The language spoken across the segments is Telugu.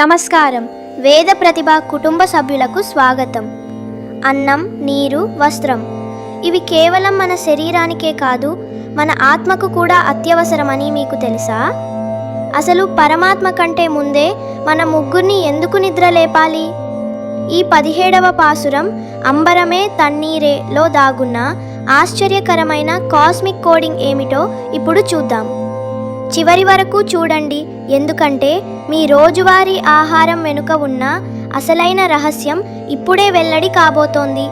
నమస్కారం. వేద ప్రతిభ కుటుంబ సభ్యులకు స్వాగతం. అన్నం నీరు వస్త్రం. ఇవి కేవలం మన శరీరానికే కాదు మన ఆత్మకు కూడా అత్యవసరమని మీకు తెలుసా? అసలు పరమాత్మ కంటే ముందే మన ముగ్గురిని ఎందుకు నిద్ర లేపాలి? ఈ పదిహేడవ పాసురం అంబరమే తన్నీరేలో దాగున్న ఆశ్చర్యకరమైన కాస్మిక్ కోడింగ్ ఏమిటో ఇప్పుడు చూద్దాం. చివరి వరకు చూడండి ఎందుకంటే మీ రోజువారీ ఆహారం వెనుక ఉన్న అసలైన రహస్యం ఇప్పుడే వెల్లడి కాబోతోంది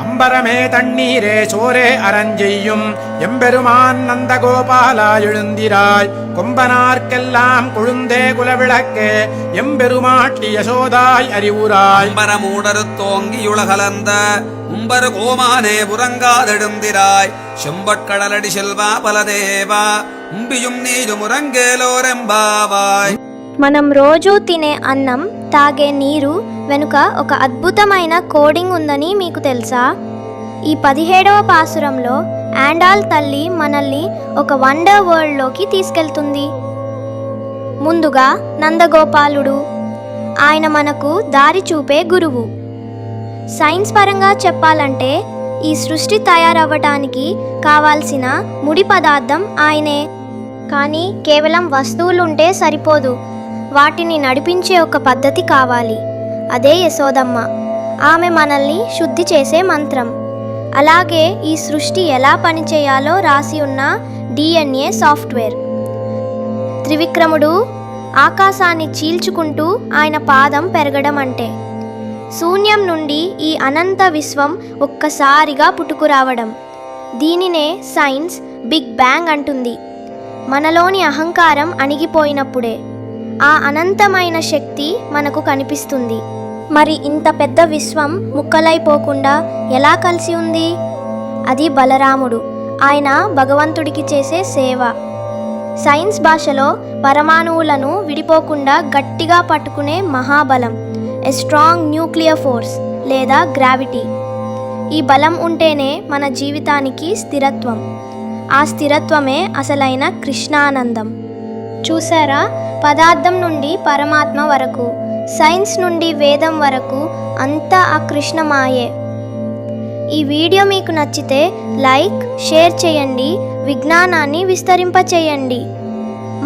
അമ്പരമേ തണ്ണീരേ ചോരേ അരഞ്ചെയ്യും എമ്പെരുമാൻ നന്ദഗോപാല എഴുന്തിരായ് കൊമ്പനാർക്കെല്ലാം കൊഴുന്തേ കുലവിളക്കേ എമ്പെരുമാട്ടി യശോദായ് അരിവുരായ് അമ്പരമൂടരുത്തോങ്കിയുളകലന്ത ഉമ്പരു കോമാനെ പുറങ്കാതെടുന്തിരായ് ചെമ്പക്കടലടി ശിൽവാ പലദേവ మనం రోజూ తినే అన్నం తాగే నీరు వెనుక ఒక అద్భుతమైన కోడింగ్ ఉందని మీకు తెలుసా? ఈ పదిహేడవ పాసురంలో యాండాల్ తల్లి మనల్ని ఒక వండర్ వరల్డ్లోకి తీసుకెళ్తుంది. ముందుగా నందగోపాలుడు ఆయన మనకు దారి చూపే గురువు. సైన్స్ పరంగా చెప్పాలంటే ఈ సృష్టి తయారవ్వటానికి కావాల్సిన ముడి పదార్థం ఆయనే. కానీ కేవలం వస్తువులుంటే సరిపోదు. వాటిని నడిపించే ఒక పద్ధతి కావాలి. అదే యశోదమ్మ. ఆమె మనల్ని శుద్ధి చేసే మంత్రం. అలాగే ఈ సృష్టి ఎలా పనిచేయాలో రాసి ఉన్న డిఎన్ఏ సాఫ్ట్వేర్. త్రివిక్రముడు ఆకాశాన్ని చీల్చుకుంటూ ఆయన పాదం పెరగడం అంటే శూన్యం నుండి ఈ అనంత విశ్వం ఒక్కసారిగా పుట్టుకురావడం. దీనినే సైన్స్ బిగ్ బ్యాంగ్ అంటుంది. మనలోని అహంకారం అణిగిపోయినప్పుడే ఆ అనంతమైన శక్తి మనకు కనిపిస్తుంది. మరి ఇంత పెద్ద విశ్వం ముక్కలైపోకుండా ఎలా కలిసి ఉంది? అది బలరాముడు. ఆయన భగవంతుడికి చేసే సేవ. సైన్స్ భాషలో పరమాణువులను విడిపోకుండా గట్టిగా పట్టుకునే మహాబలం ఎ స్ట్రాంగ్ న్యూక్లియర్ ఫోర్స్ లేదా గ్రావిటీ ఈ బలం ఉంటేనే మన జీవితానికి స్థిరత్వం. ఆ స్థిరత్వమే అసలైన కృష్ణానందం. చూసారా పదార్థం నుండి పరమాత్మ వరకు సైన్స్ నుండి వేదం వరకు అంతా ఆ కృష్ణమాయే. ఈ వీడియో మీకు నచ్చితే లైక్ షేర్ చేయండి విజ్ఞానాన్ని విస్తరింపచేయండి.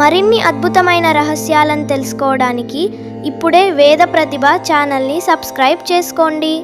మరిన్ని అద్భుతమైన రహస్యాలను తెలుసుకోవడానికి ఇప్పుడే వేద ప్రతిభ ఛానల్ని సబ్స్క్రైబ్ చేసుకోండి.